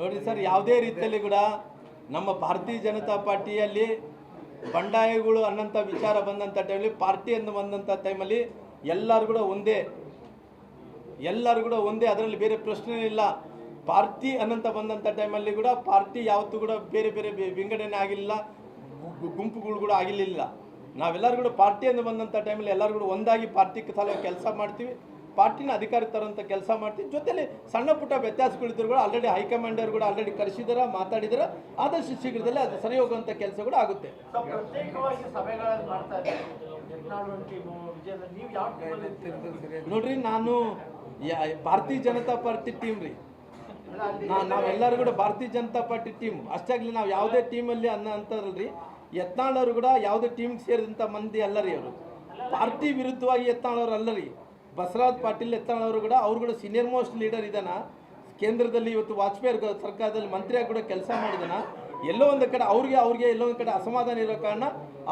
ನೋಡಿ ಸರ್, ಯಾವುದೇ ರೀತಿಯಲ್ಲಿ ಕೂಡ ನಮ್ಮ ಭಾರತೀಯ ಜನತಾ ಪಾರ್ಟಿಯಲ್ಲಿ ಬಂಡಾಯಗಳು ಅನ್ನೋಂಥ ವಿಚಾರ ಬಂದಂಥ ಟೈಮಲ್ಲಿ ಪಾರ್ಟಿ ಎಂದು ಬಂದಂಥ ಟೈಮಲ್ಲಿ ಎಲ್ಲರೂ ಕೂಡ ಒಂದೇ. ಎಲ್ಲರೂ ಕೂಡ ಒಂದೇ, ಅದರಲ್ಲಿ ಬೇರೆ ಪ್ರಶ್ನೆ ಇಲ್ಲ. ಪಾರ್ಟಿ ಅನ್ನಂತ ಬಂದಂಥ ಟೈಮಲ್ಲಿ ಕೂಡ ಪಾರ್ಟಿ ಯಾವತ್ತೂ ಕೂಡ ಬೇರೆ ಬೇರೆ ವಿಂಗಡಣೆ ಆಗಿಲ್ಲ ಗುಂಪುಗಳು ಕೂಡ ಆಗಿರಲಿಲ್ಲ. ನಾವೆಲ್ಲರೂ ಕೂಡ ಪಾರ್ಟಿ ಎಂದು ಬಂದಂಥ ಟೈಮಲ್ಲಿ ಎಲ್ಲರೂ ಕೂಡ ಒಂದಾಗಿ ಪಾರ್ಟಿ ಸಲ ಕೆಲಸ ಮಾಡ್ತೀವಿ. ಪಾರ್ಟಿನ ಅಧಿಕಾರಿ ತರೋಂಥ ಕೆಲಸ ಮಾಡ್ತೀವಿ ಜೊತೆಲಿ ಸಣ್ಣ ಪುಟ್ಟ ವ್ಯತ್ಯಾಸಗಳಿದ್ರು ಕೂಡ ಆಲ್ರೆಡಿ ಹೈಕಮಾಂಡರ್ ಕೂಡ ಆಲ್ರೆಡಿ ಕರೆಸಿದಾರ ಮಾತಾಡಿದಾರೆ. ಆದಷ್ಟು ಶೀಘ್ರದಲ್ಲಿ ಅದು ಸರಿ ಹೋಗುವಂಥ ಕೆಲಸ ಕೂಡ ಆಗುತ್ತೆ. ನೋಡ್ರಿ ನಾನು ಭಾರತೀಯ ಜನತಾ ಪಾರ್ಟಿ ಟೀಮ್ ರೀ. ನಾವೆಲ್ಲರೂ ಕೂಡ ಭಾರತೀಯ ಜನತಾ ಪಾರ್ಟಿ ಟೀಮ್ ಅಷ್ಟೇ ಆಗಲಿ ನಾವು ಯಾವುದೇ ಟೀಮಲ್ಲಿ ಅನ್ನ ಅಂತಾರಲ್ರಿ. ಯತ್ನಾಳ್ ಅವರು ಕೂಡ ಯಾವುದೇ ಟೀಮ್ಗೆ ಸೇರಿದಂಥ ಮಂದಿ ಅಲ್ಲ ರೀ ಅವರು. ಪಾರ್ಟಿ ವಿರುದ್ಧವಾಗಿ ಯತ್ನಾಳ್ ಅವರು ಅಲ್ಲ ರೀ. ಬಸವರಾಜ್ ಪಾಟೀಲ್ ಎತ್ತಾಳವರು ಕೂಡ ಅವ್ರು ಕೂಡ ಸೀನಿಯರ್ ಮೋಸ್ಟ್ ಲೀಡರ್ ಇದ್ದಾನ ಕೇಂದ್ರದಲ್ಲಿ ಇವತ್ತು ವಾಜಪೇಯಿ ಸರ್ಕಾರದಲ್ಲಿ ಮಂತ್ರಿಯಾಗಿ ಕೂಡ ಕೆಲಸ ಮಾಡಿದಾನ. ಎಲ್ಲೋ ಒಂದು ಕಡೆ ಅವ್ರಿಗೆ ಅವ್ರಿಗೆ ಎಲ್ಲೋ ಒಂದು ಕಡೆ ಅಸಮಾಧಾನ ಇರೋ ಕಾರಣ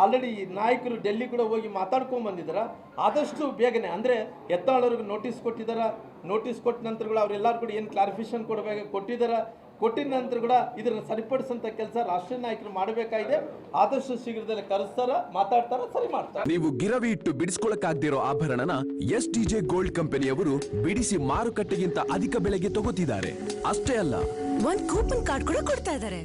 ಆಲ್ರೆಡಿ ನಾಯಕರು ಡೆಲ್ಲಿ ಕೂಡ ಹೋಗಿ ಮಾತಾಡ್ಕೊಂಡು ಬಂದಿದ್ದಾರೆ ಆದಷ್ಟು ಬೇಗನೆ ಅಂದರೆ ಎತ್ತಾಳವ್ರಿಗೆ ನೋಟಿಸ್ ಕೊಟ್ಟಿದ್ದಾರೆ ನೋಟಿಸ್ ಕೊಟ್ಟ ನಂತರಗಳು ಅವರೆಲ್ಲರೂ ಕೂಡ ಏನು ಕ್ಲಾರಿಫಿಕೇಶನ್ ಕೊಡಬೇಕು ಕೊಟ್ಟಿದ್ದಾರೆ ಕೊಟ್ಟಿದ ನಂತರ ಕೂಡ ಇದನ್ನು ಸರಿಪಡಿಸುವಂತ ಕೆಲಸ ರಾಷ್ಟ್ರೀಯ ನಾಯಕರು ಮಾಡಬೇಕಾಗಿದೆ. ಆದಷ್ಟು ಶೀಘ್ರದಲ್ಲಿ ಕರೆಸ್ತಾರ ಮಾತಾಡ್ತಾರ ಸರಿ ಮಾಡ್ತಾರೆ. ನೀವು ಗಿರವಿ ಇಟ್ಟು ಬಿಡಿಸ್ಕೊಳಕ್ಕಾಗ್ದಿರೋ ಆಭರಣನ ಎಸ್ ಟಿ ಜೆ ಗೋಲ್ಡ್ ಕಂಪನಿಯವರು ಬಿಡಿಸಿ ಮಾರುಕಟ್ಟೆಗಿಂತ ಅಧಿಕ ಬೆಲೆಗೆ ತಗೋತಿದ್ದಾರೆ. ಅಷ್ಟೇ ಅಲ್ಲ. ಒಂದ್ ಕೂಪನ್ ಕಾರ್ಡ್ ಕೂಡ ಕೊಡ್ತಾ ಇದಾರೆ